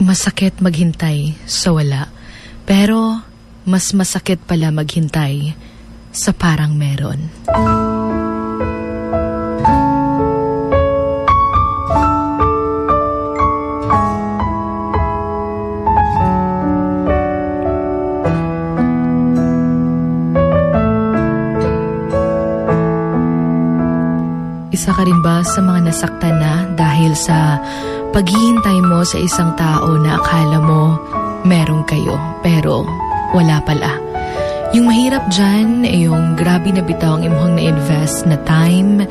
Masakit maghintay sa wala. Pero mas masakit pala maghintay sa parang meron. Isa ka rin ba sa mga nasaktan na dahil sa paghihintay mo sa isang tao na akala mo meron kayo pero wala pala? Yung mahirap dyan ay yung grabe na bitaw ang imuhang na-invest na time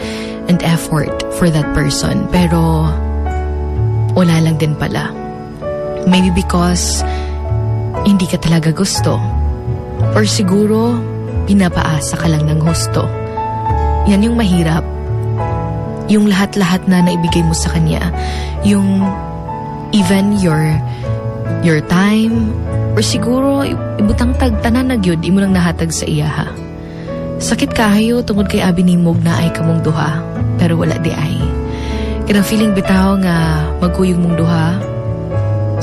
and effort for that person pero wala lang din pala. Maybe because hindi ka talaga gusto. Or siguro pinapaasa ka lang ng husto. Yan yung mahirap yung lahat-lahat na naibigay mo sa kanya, yung even your your time, or siguro ibutang tag tanan na gyud imo lang nahatag sa iya ha. Sakit kahayo tungod kay abi nimog na ay kamong duha, pero wala di ay. Kanang feeling bitaw nga magkuyog mong duha,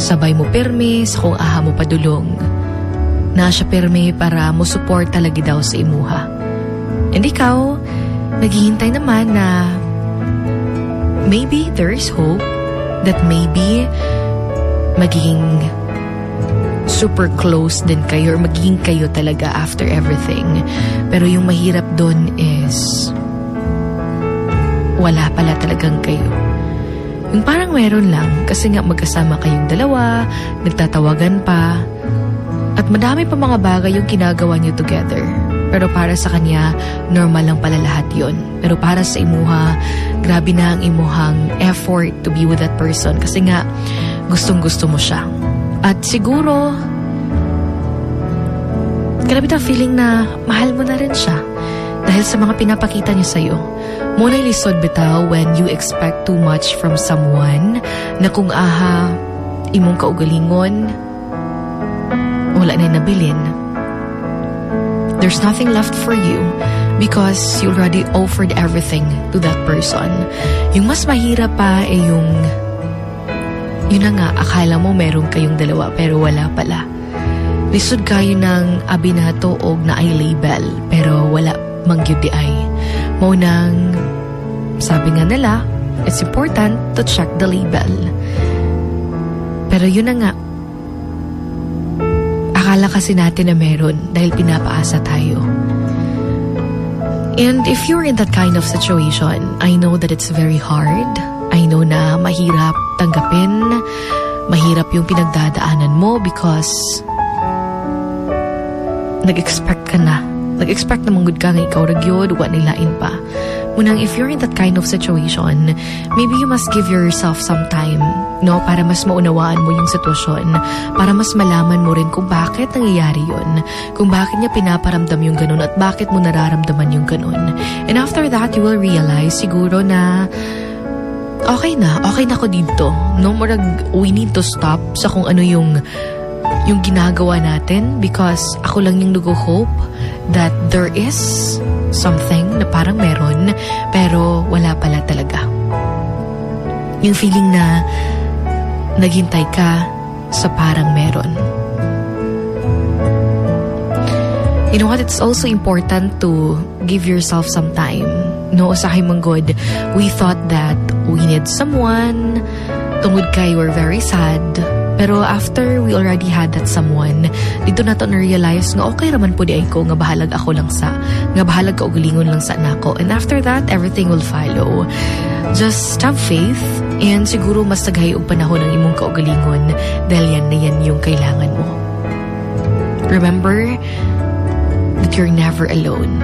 sabay mo permi sa kung aha mo padulong. Na siya permi para mo support talaga daw sa imuha. And ikaw, naghihintay naman na maybe there is hope that maybe magiging super close din kayo or magiging kayo talaga after everything. Pero yung mahirap doon is wala pala talagang kayo. Yung parang meron lang kasi nga magkasama kayong dalawa, nagtatawagan pa, at madami pa mga bagay yung ginagawa niyo together. Pero para sa kanya, normal lang pala lahat yon. Pero para sa imuha, grabe na ang imuhang effort to be with that person kasi nga gustong gusto mo siya. At siguro, grabe na feeling na mahal mo na rin siya dahil sa mga pinapakita niya sa'yo. Muna lisod bitaw when you expect too much from someone na kung aha, imong kaugalingon, wala na nabilin there's nothing left for you because you already offered everything to that person. Yung mas mahirap pa ay yung yun na nga, akala mo meron kayong dalawa pero wala pala. Lisod kayo ng abinato og na ay label pero wala mangyud di ay. Mo nang sabi nga nila, it's important to check the label. Pero yun na nga, Akala kasi natin na meron dahil pinapaasa tayo. And if you're in that kind of situation, I know that it's very hard. I know na mahirap tanggapin, mahirap yung pinagdadaanan mo because nag-expect ka na. Nag-expect na manggod ka nga ikaw ragyod, wa nilain pa. Munang if you're in that kind of situation, maybe you must give yourself some time, no? Para mas maunawaan mo yung sitwasyon. Para mas malaman mo rin kung bakit nangyayari yun. Kung bakit niya pinaparamdam yung ganun at bakit mo nararamdaman yung ganun. And after that, you will realize siguro na okay na, okay na ako dito. No, murag, we need to stop sa kung ano yung yung ginagawa natin because ako lang yung nag-hope that there is something na parang meron pero wala pala talaga. Yung feeling na naghintay ka sa parang meron. You know what? It's also important to give yourself some time. No, mong good. We thought that we need someone. Tungod kay we're very sad pero after we already had that someone, dito na na-realize nga okay raman po di ay ko nga bahalag ako lang sa, nga bahalag ka ugalingon lang sa nako. And after that, everything will follow. Just have faith and siguro mas tagay og panahon ang imong kaugalingon dahil yan na yan yung kailangan mo. Remember that you're never alone.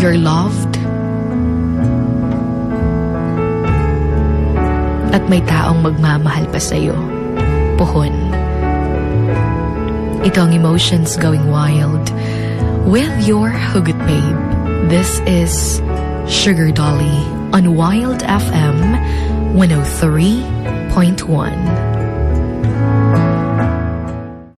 You're loved. At may taong magmamahal pa sa'yo pohon. Ito ang emotions going wild with your Hugot Babe. This is Sugar Dolly on Wild FM 103.1.